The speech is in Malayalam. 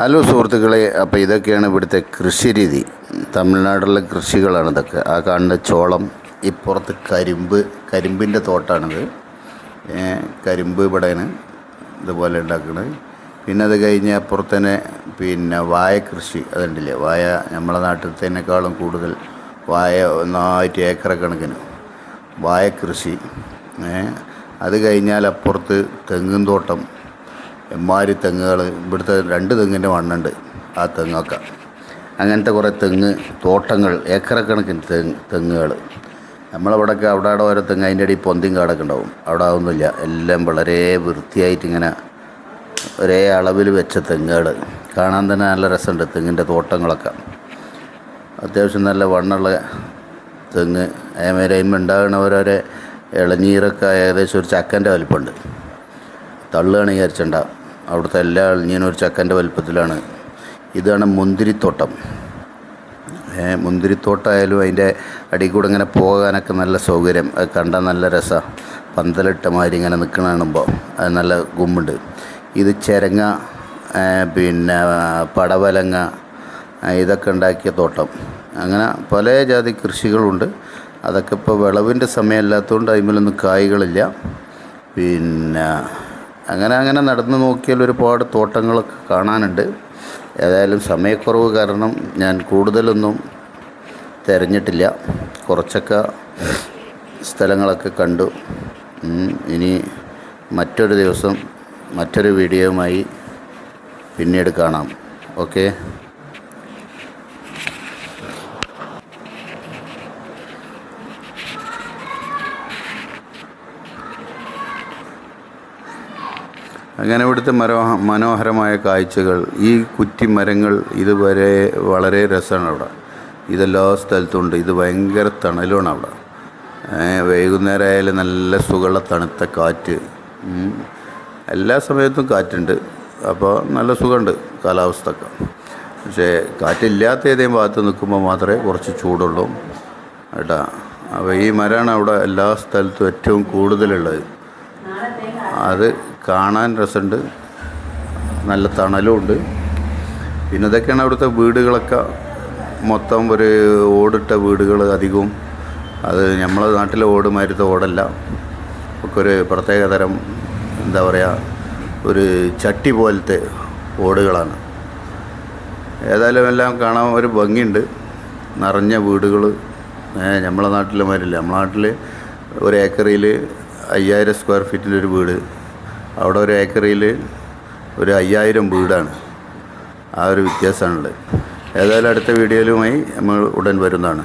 ഹലോ സുഹൃത്തുക്കളെ അപ്പോൾ ഇതൊക്കെയാണ് ഇവിടുത്തെ കൃഷി രീതി തമിഴ്നാട്ടിലെ കൃഷികളാണ് ഇതൊക്കെ. ആ കാണുന്ന ചോളം ഇപ്പുറത്ത് കരിമ്പ് കരിമ്പിന്റെ തോട്ടാണിത്. കരിമ്പ് ഇവിടെയാണ് ഇതുപോലെ ഉണ്ടാക്കുന്നത് പിന്നെ അത് കഴിഞ്ഞ് അപ്പുറത്ത് തന്നെ പിന്നെ വായ കൃഷി അതുണ്ടല്ലേ? വായ നമ്മളെ നാട്ടിലത്തേനേക്കാളും കൂടുതൽ വായ ഒന്നായിട്ട് ഏക്കറ കണക്കിന് വായ കൃഷി. അത് കഴിഞ്ഞാൽ അപ്പുറത്ത് തെങ്ങും തോട്ടം എമ്മാരി തെങ്ങുകൾ ഇവിടുത്തെ രണ്ട് തെങ്ങിന്റെ മണ്ണുണ്ട് ആ തെങ്ങൊക്കെ. അങ്ങനത്തെ കുറേ തെങ്ങ് തോട്ടങ്ങൾ ഏക്കറക്കണക്കിന് തെങ്ങ് തെങ്ങുകൾ നമ്മളവിടെയൊക്കെ അവിടെ അവിടെ ഓരോ തെങ്ങ് അതിന്റെ ഇടയിൽ പൊന്തിയും കാടൊക്കെ ഉണ്ടാവും. അവിടെ ഒന്നുമില്ല എല്ലാം വളരെ വൃത്തിയായിട്ടിങ്ങനെ ഒരേ അളവിൽ വെച്ച തെങ്ങുകൾ കാണാൻ തന്നെ നല്ല രസമുണ്ട് തെങ്ങിന്റെ തോട്ടങ്ങളൊക്കെ. അത്യാവശ്യം നല്ല വണ്ണുള്ള തെങ്ങ്. അതേമാതിരി അതിന്മേൽ ഉണ്ടാകുന്ന ഓരോരോ ഇളനീരൊക്കെ ഏകദേശം ഒരു ചക്കന്റെ വലിപ്പമുണ്ട്. തള്ളുകയാണ് വിചാരിച്ചണ്ട അവിടുത്തെ എല്ലാ ഇങ്ങനെ ഒരു ചക്കന്റെ വലിപ്പത്തിലാണ്. ഇതാണ് മുന്തിരിത്തോട്ടം. മുന്തിരിത്തോട്ടമായാലും അതിന്റെ അടിയിൽ കൂടെ ഇങ്ങനെ പോകാനൊക്കെ നല്ല സൗകര്യം. അത് കണ്ടാൽ നല്ല രസമാണ് പന്തലിട്ട മാതിരി ഇങ്ങനെ നിൽക്കണ കാണുമ്പോൾ അത് നല്ല ഗുമ്മുണ്ട്. ഇത് ചെരങ്ങ പിന്നെ പടവലങ്ങ ഇതൊക്കെ ഉണ്ടാക്കിയ തോട്ടം. അങ്ങനെ പല ജാതി കൃഷികളുണ്ട്. അതൊക്കെ ഇപ്പോൾ വിളവിന്റെ സമയമല്ലാത്തതുകൊണ്ട് അതിന്മേലൊന്നും കായ്കളില്ല. പിന്നെ അങ്ങനെ അങ്ങനെ നടന്നു നോക്കിയാൽ ഒരുപാട് തോട്ടങ്ങളൊക്കെ കാണാനുണ്ട്. ഏതായാലും സമയക്കുറവ് കാരണം ഞാൻ കൂടുതലൊന്നും തിരഞ്ഞിട്ടില്ല. കുറച്ചൊക്കെ സ്ഥലങ്ങളൊക്കെ കണ്ടു. ഇനി മറ്റൊരു ദിവസം മറ്റൊരു വീഡിയോയുമായി പിന്നീട് കാണാം. ഓക്കെ? അങ്ങനെ ഇവിടുത്തെ മനോഹ മനോഹരമായ കാഴ്ചകൾ. ഈ കുറ്റിമരങ്ങൾ ഇതുവരെ വളരെ രസമാണ് അവിടെ. ഇതെല്ലാ സ്ഥലത്തുണ്ട്. ഇത് ഭയങ്കര തണലുമാണ് അവിടെ. വൈകുന്നേരം ആയാലും നല്ല സുഖമുള്ള തണുത്ത കാറ്റ്. എല്ലാ സമയത്തും കാറ്റുണ്ട്. അപ്പോൾ നല്ല സുഖമുണ്ട് കാലാവസ്ഥ പക്ഷേ കാറ്റില്ലാത്ത ഏതെങ്കിലും ഭാഗത്ത് നിൽക്കുമ്പോൾ മാത്രമേ കുറച്ച് ചൂടുള്ളൂ. കേട്ടാ? അപ്പോൾ ഈ മരമാണ് അവിടെ എല്ലാ സ്ഥലത്തും ഏറ്റവും കൂടുതലുള്ളത്. അത് കാണാൻ രസമുണ്ട്. നല്ല തണലും ഉണ്ട് പിന്നെ ഇതൊക്കെയാണ് അവിടുത്തെ വീടുകളൊക്കെ. മൊത്തം ഒരു ഓടിട്ട വീടുകൾ അധികവും. അത് നമ്മളെ നാട്ടിലെ ഓട് മാരുത്ത ഓടല്ല. ഒക്കെ ഒരു പ്രത്യേക തരം എന്താ പറയുക ഒരു ചട്ടി പോലത്തെ ഓടുകളാണ്. ഏതായാലും എല്ലാം കാണാൻ ഒരു ഭംഗിയുണ്ട്. നിറഞ്ഞ വീടുകൾ നമ്മളെ നാട്ടിലെ മാതിരില്ല നമ്മളെ നാട്ടിൽ ഒരു ഏക്കറിൽ അയ്യായിരം സ്ക്വയർ ഫീറ്റിലൊരു വീട്. അവിടെ ഒരു ഏക്കറിയിൽ ഒരു അയ്യായിരം വീടാണ്. ആ ഒരു വ്യത്യാസമാണുള്ളത്. ഏതായാലും അടുത്ത വീഡിയോയിലുമായി നമ്മൾ ഉടൻ വരുന്നതാണ്.